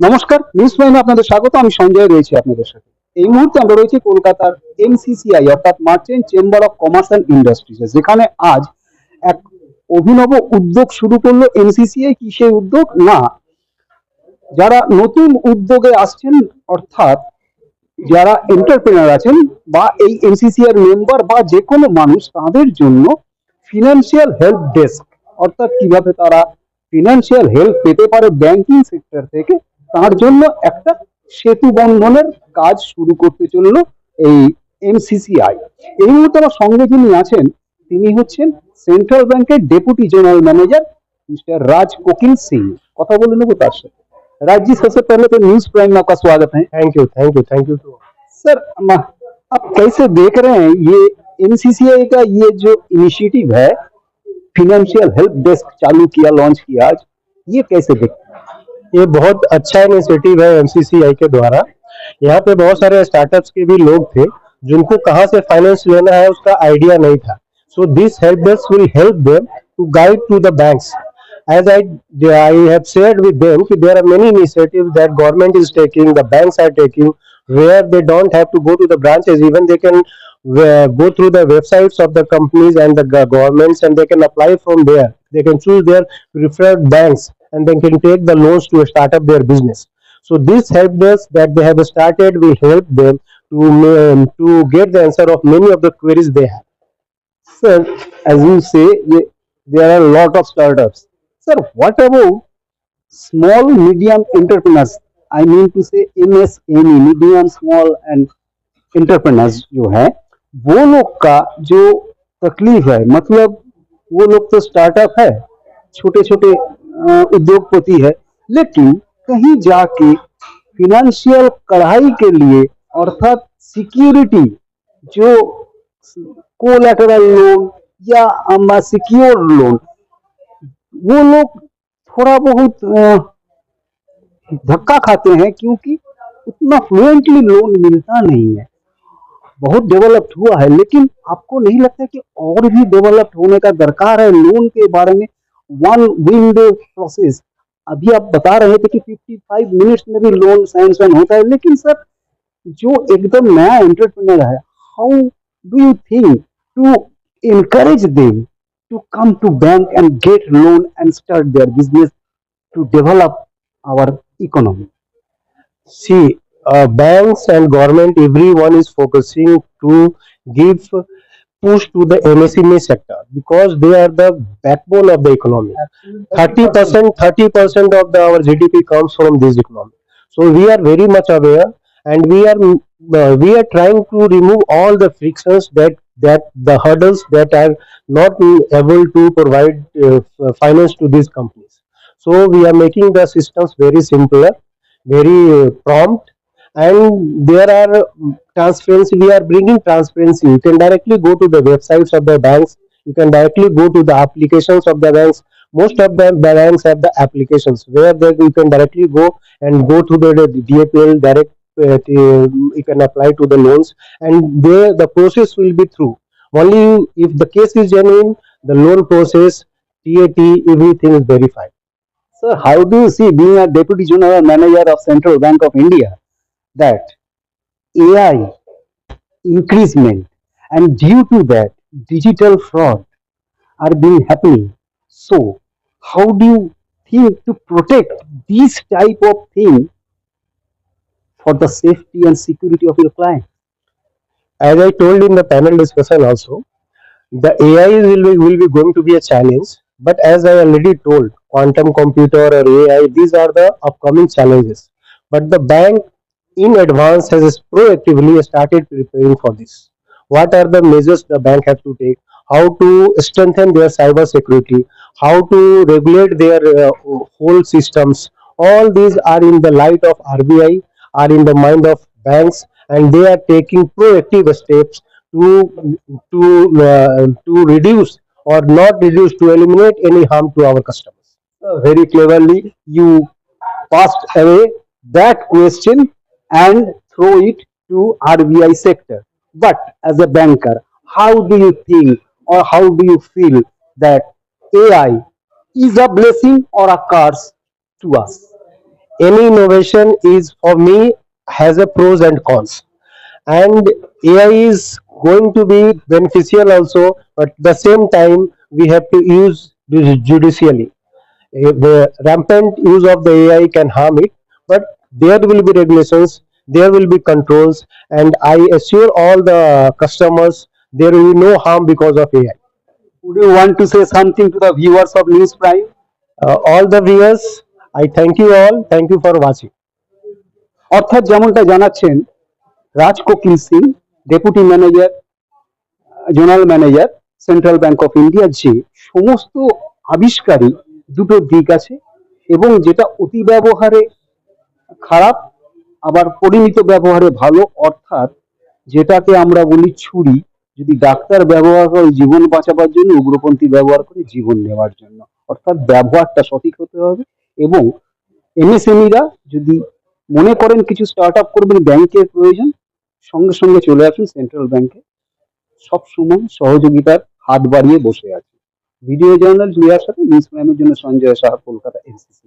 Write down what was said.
নমস্কার নিউজ প্রাইমে আপনাদের স্বাগত, আমি সঞ্জয় রয়েছি আপনাদের সাথে। এই মুহূর্তে আমরা রয়েছি কলকাতার এমসিসিআই অর্থাৎ merchant chamber of commerce and industries যেখানে আজ এক অভিনব উদ্যোগ শুরু করল এমসিসিআই কি সেই উদ্যোগ? না, যারা নতুন উদ্যোগে আসছেন, অর্থাৎ যারা এন্টারপ্রেনার আছেন, বা এই এমসিসিআর মেম্বার বা যে কোনো মানুষ, তাদের জন্য ফিনান্সিয়াল হেল্প ডেস্ক অর্থাৎ কীভাবে তারা ফিনান্সিয়াল হেল্প পেতে পারে ব্যাংকিং সেক্টর থেকে তার জন্য একটা সেতু বন্ধনের কাজ শুরু করতে চলল এই এমসিসিআই এই মুহূর্তে আমার সঙ্গে যিনি আছেন তিনি হচ্ছেন সেন্ট্রাল ব্যাংকের deputy general manager mister Raj Kokil Singh কথা বলে নেবো তার সাথে राज जी सबसे पहले तो न्यूज प्राइम में आपका स्वागत है thank you thank you thank you too sir म- आप कैसे देख रहे हैं ये एमसीसीआई का ये जो इनिशिएटिव है फिनेंशियल हेल्प डेस्क चालू किया लॉन्च किया आज ये कैसे देख ये बहुत अच्छा इनिशिएटिव है एमसीसीआई के द्वारा यहाँ पे बहुत सारे स्टार्टअप्स के भी लोग थे जिनको कहाँ से फाइनेंस लेना है उसका आइडिया नहीं था so this help desk will help them to guide to the banks as I, I have shared with them there are many initiatives that government is taking, the banks are taking, where they don't have to go to the branches, even they can uh, go through the websites of the companies and the governments and they can apply from there. They can choose their preferred banks and they can take the loans to start up their business. So this help desk that they have started will help them to, um, to get the answer of many of the queries they have. sir as you say ye- there are a lot of startups sir what about small medium entrepreneurs i mean to say msme medium small and entrepreneurs जो है वो लोग का जो तकलीफ है मतलब वो लोग तो स्टार्टअप है छोटे छोटे उद्योगपति है, लेकिन कहीं जाके फिनेंशियल कढ़ाई के लिए, अर्थात सिक्योरिटी जो कोलैटरल लोन या सिक्योर लोन वो लोग थोड़ा बहुत धक्का खाते हैं क्योंकि उतना फ्लुएंटली लोन मिलता नहीं है। बहुत डेवलप्ड हुआ है, लेकिन आपको नहीं लगता कि और भी डेवलप्ड होने का दरकार है लोन के बारे में? वन विंडो प्रोसेस अभी आप बता रहे थे कि 55 मिनट्स में भी लोन सैंक्शन होता है, लेकिन सर, जो एकदम नया एंटरप्रेन्योर है how do you think to encourage them to come to bank and get loan and start their business to develop our economy see banks and government everyone is focusing to give push to the MSME sector because they are the backbone of the economy. 30%, 30% of the, our GDP comes from this economy. So we are very much aware and we are uh, we are trying to remove all the frictions that that the hurdles that are not able to provide uh, finance to these companies. So we are making the systems very simpler, very prompt, and there are mm, transparency. We are bringing transparency. You can directly go to the websites of the banks. You can directly go to the applications of the banks. Most of the banks have the applications where they, you can directly go and go to the, DAPL direct. Uh, you can apply to the loans, and there the process will be through. Only if the case is genuine, the loan process, TAT, everything is verified. sir how do you see being a deputy general manager of central bank of india that ai increasement and due to that digital fraud are being happening so how do you think to protect these type of thing for the safety and security of your client as I told in the panel discussion also, the AI will be, will be going to be a challenge. But as I already told, quantum computer or AI, these are the upcoming challenges. But the bank in advance has proactively started preparing for this. What are the measures the bank have to take? How to strengthen their cyber security? How to regulate their uh, whole systems? All these are in the light of RBI, are in the mind of banks, and they are taking proactive steps to to uh, to reduce or not reduce to eliminate any harm to our customers. Uh, very cleverly you passed away that question and throw it to RBI sector. But as a banker, how do you think or how do you feel that AI is a blessing or a curse to us? any innovation is for me has a pros and cons and ai is going to be beneficial also but the same time we have to use judicially the rampant use of the ai can harm it but there will be regulations there will be controls and i assure all the customers there will be no harm because of ai Would you want to say something to the viewers of News Prime? uh, all the viewers i thank you all thank you for watching অর্থাৎ যেমনটা জানাচ্ছেন Raj Kokil Singh deputy manager zonal manager central bank of India যে সমস্ত আবিষ্কারই দুটো দিক আছে এবং যেটা অতি ব্যবহারে খারাপ, আবার পরিমিত ব্যবহারে ভালো, অর্থাৎ যেটাকে আমরা বলি ছুরি, যদি ডাক্তার ব্যবহার করে জীবন বাঁচাবার জন্য, উগ্রপন্থী ব্যবহার করে জীবন নেওয়ার জন্য। অর্থাৎ ব্যবহারটা সঠিক হতে হবে এবং এমএসএমইরা যদি মনে করেন কিছু স্টার্ট আপ করবেন, ব্যাংকের প্রয়োজন, সঙ্গে সঙ্গে চলে আসুন সেন্ট্রাল ব্যাংকে সব সময় সহযোগিতার হাত বাড়িয়ে বসে আছে। ভিডিও জার্নাল রিয়ার সাথে নিউজ প্রাইমের জন্য সঞ্জয় সাহা, কলকাতা এনসিসি